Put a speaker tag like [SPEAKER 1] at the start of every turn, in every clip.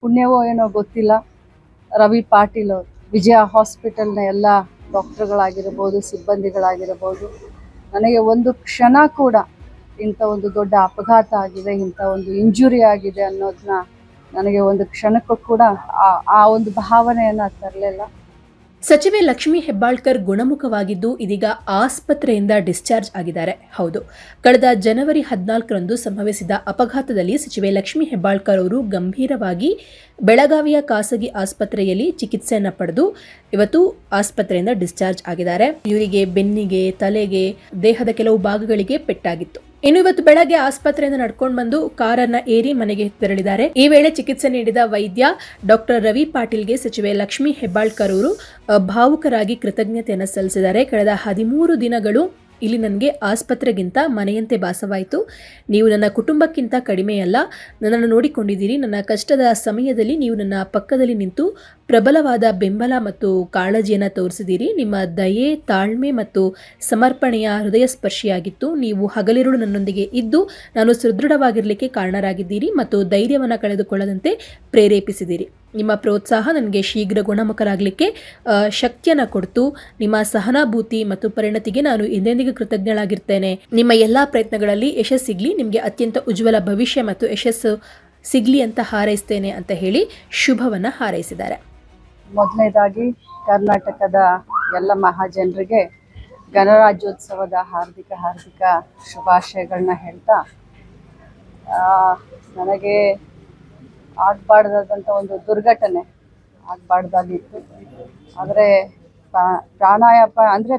[SPEAKER 1] ಪುಣ್ಯವೋ ಏನೋ ಗೊತ್ತಿಲ್ಲ. ರವಿ ಪಾಟೀಲ್ ಅವರು. ವಿಜಯ ಹಾಸ್ಪಿಟಲ್ನ ಎಲ್ಲ ಡಾಕ್ಟರ್ಗಳಾಗಿರ್ಬೋದು, ಸಿಬ್ಬಂದಿಗಳಾಗಿರ್ಬೋದು. ನನಗೆ ಒಂದು ಕ್ಷಣ ಕೂಡ ಇಂಥ ಒಂದು ದೊಡ್ಡ ಅಪಘಾತ ಆಗಿದೆ, ಇಂಥ ಒಂದು ಇಂಜುರಿ ಆಗಿದೆ ಅನ್ನೋದನ್ನ ನನಗೆ ಒಂದು ಕ್ಷಣಕ್ಕೂ ಕೂಡ ಆ- ಆ ಒಂದು ಭಾವನೆಯನ್ನು ತರಲಿಲ್ಲ.
[SPEAKER 2] ಸಚಿವೆ ಲಕ್ಷ್ಮಿ ಹೆಬ್ಬಾಳ್ಕರ್ ಗುಣಮುಖವಾಗಿದ್ದು ಇದೀಗ ಆಸ್ಪತ್ರೆಯಿಂದ ಡಿಸ್ಚಾರ್ಜ್ ಆಗಿದ್ದಾರೆ. ಹೌದು, ಕಳೆದ ಜನವರಿ ಹದಿನಾಲ್ಕರಂದು ಸಂಭವಿಸಿದ ಅಪಘಾತದಲ್ಲಿ ಸಚಿವೆ ಲಕ್ಷ್ಮಿ ಹೆಬ್ಬಾಳ್ಕರ್ ಅವರು ಗಂಭೀರವಾಗಿ ಬೆಳಗಾವಿಯ ಖಾಸಗಿ ಆಸ್ಪತ್ರೆಯಲ್ಲಿ ಚಿಕಿತ್ಸೆಯನ್ನು ಪಡೆದು ಇವತ್ತು ಆಸ್ಪತ್ರೆಯಿಂದ ಡಿಸ್ಚಾರ್ಜ್ ಆಗಿದ್ದಾರೆ. ಇವರಿಗೆ ಬೆನ್ನಿಗೆ, ತಲೆಗೆ, ದೇಹದ ಕೆಲವು ಭಾಗಗಳಿಗೆ ಪೆಟ್ಟಾಗಿತ್ತು. ಇನ್ನು ಇವತ್ತು ಬೆಳಗ್ಗೆ ಆಸ್ಪತ್ರೆಯಿಂದ ನಡ್ಕೊಂಡು ಬಂದು ಕಾರನ್ನ ಏರಿ ಮನೆಗೆ ತೆರಳಿದ್ದಾರೆ. ಈ ವೇಳೆ ಚಿಕಿತ್ಸೆ ನೀಡಿದ ವೈದ್ಯ ಡಾಕ್ಟರ್ ರವಿ ಪಾಟೀಲ್ಗೆ ಸಚಿವೆ ಲಕ್ಷ್ಮಿ ಹೆಬ್ಬಾಳ್ಕರ್ ಅವರು ಭಾವುಕರಾಗಿ ಕೃತಜ್ಞತೆಯನ್ನು ಸಲ್ಲಿಸಿದ್ದಾರೆ. ಕಳೆದ ಹದಿಮೂರು ದಿನಗಳು ಇಲ್ಲಿ ನನಗೆ ಆಸ್ಪತ್ರೆಗಿಂತ ಮನೆಯಂತೆ ಭಾಸವಾಯಿತು. ನೀವು ನನ್ನ ಕುಟುಂಬಕ್ಕಿಂತ ಕಡಿಮೆಯಲ್ಲ. ನನ್ನನ್ನು ನೋಡಿಕೊಂಡಿದ್ದೀರಿ. ನನ್ನ ಕಷ್ಟದ ಸಮಯದಲ್ಲಿ ನೀವು ನನ್ನ ಪಕ್ಕದಲ್ಲಿ ನಿಂತು ಪ್ರಬಲವಾದ ಬೆಂಬಲ ಮತ್ತು ಕಾಳಜಿಯನ್ನು ತೋರಿಸಿದ್ದೀರಿ. ನಿಮ್ಮ ದಯೆ, ತಾಳ್ಮೆ ಮತ್ತು ಸಮರ್ಪಣೆಯ ಹೃದಯ ಸ್ಪರ್ಶಿಯಾಗಿತ್ತು ನೀವು ಹಗಲಿರುಳು ನನ್ನೊಂದಿಗೆ ಇದ್ದು ನಾನು ಸುದೃಢವಾಗಿರಲಿಕ್ಕೆ ಕಾರಣರಾಗಿದ್ದೀರಿ ಮತ್ತು ಧೈರ್ಯವನ್ನು ಕಳೆದುಕೊಳ್ಳದಂತೆ ಪ್ರೇರೇಪಿಸಿದ್ದೀರಿ. ನಿಮ್ಮ ಪ್ರೋತ್ಸಾಹ ನನಗೆ ಶೀಘ್ರ ಗುಣಮುಖರಾಗಲಿಕ್ಕೆ ಶಕ್ತಿಯನ್ನು ಕೊಡ್ತು. ನಿಮ್ಮ ಸಹನಾಭೂತಿ ಮತ್ತು ಪರಿಣತಿಗೆ ನಾನು ಎಂದೆಂದಿಗೂ ಕೃತಜ್ಞಳಾಗಿರ್ತೇನೆ. ನಿಮ್ಮ ಎಲ್ಲ ಪ್ರಯತ್ನಗಳಲ್ಲಿ ಯಶಸ್ಸಿಗಲಿ ನಿಮಗೆ ಅತ್ಯಂತ ಉಜ್ವಲ ಭವಿಷ್ಯ ಮತ್ತು ಯಶಸ್ಸು ಸಿಗಲಿ ಅಂತ ಹಾರೈಸ್ತೇನೆ ಅಂತ ಹೇಳಿ ಶುಭವನ್ನು ಹಾರೈಸಿದ್ದಾರೆ.
[SPEAKER 1] ಮೊದಲನೇದಾಗಿ, ಕರ್ನಾಟಕದ ಎಲ್ಲ ಮಹಾಜನರಿಗೆ ಗಣರಾಜ್ಯೋತ್ಸವದ ಹಾರ್ದಿಕ ಹಾರ್ದಿಕ ಶುಭಾಶಯಗಳನ್ನ ಹೇಳ್ತಾ ನನಗೆ ಆಗಬಾರ್ದಾದಂಥ ಒಂದು ದುರ್ಘಟನೆ ಆಗಬಾರ್ದಾಗಿತ್ತು. ಆದರೆ ಪ್ರಾಣಾಯಾಮ ಅಂದರೆ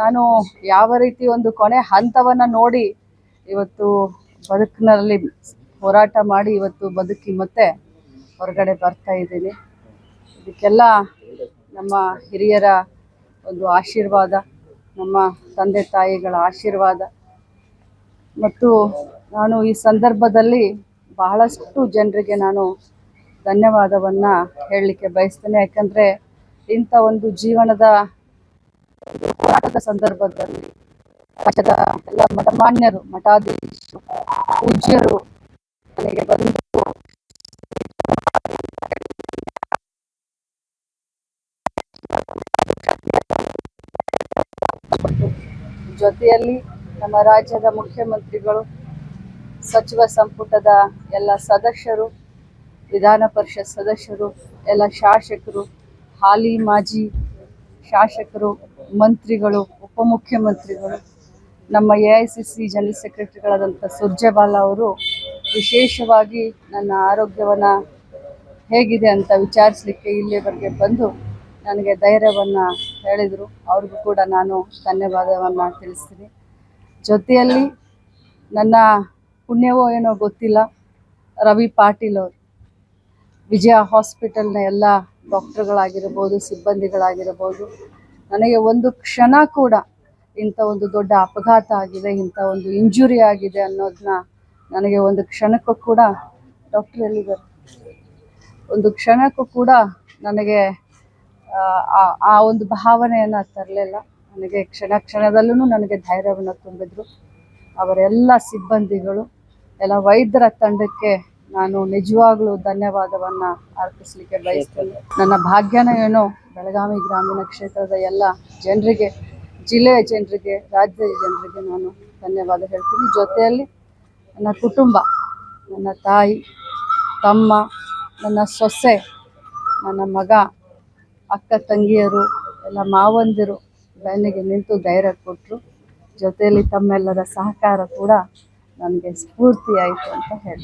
[SPEAKER 1] ನಾನು ಯಾವ ರೀತಿ ಒಂದು ಕೊನೆ ಹಂತವನ್ನು ನೋಡಿ ಇವತ್ತು ಬದುಕಿನಲ್ಲಿ ಹೋರಾಟ ಮಾಡಿ ಇವತ್ತು ಬದುಕಿ ಮತ್ತೆ ಹೊರಗಡೆ ಬರ್ತಾ ಇದ್ದೀನಿ. ಇದಕ್ಕೆಲ್ಲ ನಮ್ಮ ಹಿರಿಯರ ಒಂದು ಆಶೀರ್ವಾದ, ನಮ್ಮ ತಂದೆ ತಾಯಿಗಳ ಆಶೀರ್ವಾದ. ಮತ್ತು ನಾನು ಈ ಸಂದರ್ಭದಲ್ಲಿ ಬಹಳಷ್ಟು ಜನರಿಗೆ ನಾನು ಧನ್ಯವಾದವನ್ನು ಹೇಳಲಿಕ್ಕೆ ಬಯಸ್ತೇನೆ. ಯಾಕಂದರೆ ಇಂಥ ಒಂದು ಜೀವನದ ಹೋರಾಟದ ಸಂದರ್ಭದಲ್ಲಿ ರಾಜ್ಯದ ಎಲ್ಲ ಮಠಮಾನ್ಯರು, ಮಠಾಧೀಶರು, ಪೂಜ್ಯರು ನನಗೆ ಬಂದು ಜೊತೆಯಲ್ಲಿ ನಮ್ಮ ರಾಜ್ಯದ ಮುಖ್ಯಮಂತ್ರಿಗಳು ಸಚಿವ ಸಂಪುಟದ ಎಲ್ಲ ಸದಸ್ಯರು, ವಿಧಾನ ಪರಿಷತ್ ಸದಸ್ಯರು, ಎಲ್ಲ ಶಾಸಕರು, ಹಾಲಿ ಮಾಜಿ ಶಾಸಕರು, ಮಂತ್ರಿಗಳು, ಉಪಮುಖ್ಯಮಂತ್ರಿಗಳು, ನಮ್ಮ A I C C general ಸೆಕ್ರೆಟರಿಗಳಾದಂಥ Surjewala ಅವರು ವಿಶೇಷವಾಗಿ ನನ್ನ ಆರೋಗ್ಯವನ್ನು ಹೇಗಿದೆ ಅಂತ ವಿಚಾರಿಸಲಿಕ್ಕೆ ಇಲ್ಲಿವರೆಗೆ ಬಂದು ನನಗೆ ಧೈರ್ಯವನ್ನು ಹೇಳಿದರು. ಅವ್ರಿಗೂ ಕೂಡ ನಾನು ಧನ್ಯವಾದವನ್ನು ತಿಳಿಸ್ತೀನಿ. ಜೊತೆಯಲ್ಲಿ ನನ್ನ ಪುಣ್ಯವೋ ಏನೋ ಗೊತ್ತಿಲ್ಲ. ರವಿ ಪಾಟೀಲ್ ಅವರು. ವಿಜಯ ಹಾಸ್ಪಿಟಲ್ನ ಎಲ್ಲ ಡಾಕ್ಟರ್ಗಳಾಗಿರ್ಬೋದು ಸಿಬ್ಬಂದಿಗಳಾಗಿರ್ಬೋದು. ನನಗೆ ಒಂದು ಕ್ಷಣ ಕೂಡ ಇಂಥ ಒಂದು ದೊಡ್ಡ ಅಪಘಾತ ಆಗಿದೆ ಇಂಥ ಒಂದು ಇಂಜುರಿ ಆಗಿದೆ ಅನ್ನೋದನ್ನ ನನಗೆ ಒಂದು ಕ್ಷಣಕ್ಕೂ ಕೂಡ ಡಾಕ್ಟರ್ ಎಲ್ಲಿದ್ದಾರೆ ಒಂದು ಕ್ಷಣಕ್ಕೂ ಕೂಡ ನನಗೆ ಆ, ಒಂದು ಭಾವನೆಯನ್ನು ತರಲಿಲ್ಲ. ನನಗೆ ಕ್ಷಣ ಕ್ಷಣದಲ್ಲೂ ನನಗೆ ಧೈರ್ಯವನ್ನು ತುಂಬಿದ್ರು. ಅವರೆಲ್ಲ ಸಿಬ್ಬಂದಿಗಳು ಎಲ್ಲ ವೈದ್ಯರ ತಂಡಕ್ಕೆ ನಾನು ನಿಜವಾಗ್ಲೂ ಧನ್ಯವಾದವನ್ನ ಅರ್ಪಿಸಲಿಕ್ಕೆ ಬಯಸ್ತೇನೆ. ನನ್ನ ಭಾಗ್ಯನ ಏನೋ? ಬೆಳಗಾವಿ ಗ್ರಾಮೀಣ ಕ್ಷೇತ್ರದ ಎಲ್ಲ ಜನರಿಗೆ, ಜಿಲ್ಲೆಯ ಜನರಿಗೆ, ರಾಜ್ಯದ ಜನರಿಗೆ ನಾನು ಧನ್ಯವಾದ ಹೇಳ್ತೀನಿ. ಜೊತೆಯಲ್ಲಿ ನನ್ನ ಕುಟುಂಬ, ನನ್ನ ತಾಯಿ, ತಮ್ಮ, ನನ್ನ ಸೊಸೆ, ನನ್ನ ಮಗ, ಅಕ್ಕ ತಂಗಿಯರು, ಎಲ್ಲ ಮಾವಂದಿರು ಬೆನ್ನಿಗೆ ನಿಂತು ಧೈರ್ಯ ಕೊಟ್ಟರು ಜೊತೆಯಲ್ಲಿ ತಮ್ಮೆಲ್ಲರ ಸಹಕಾರ ಕೂಡ ನನಗೆ ಆಯಿತು ಅಂತ ಹೇಳಿ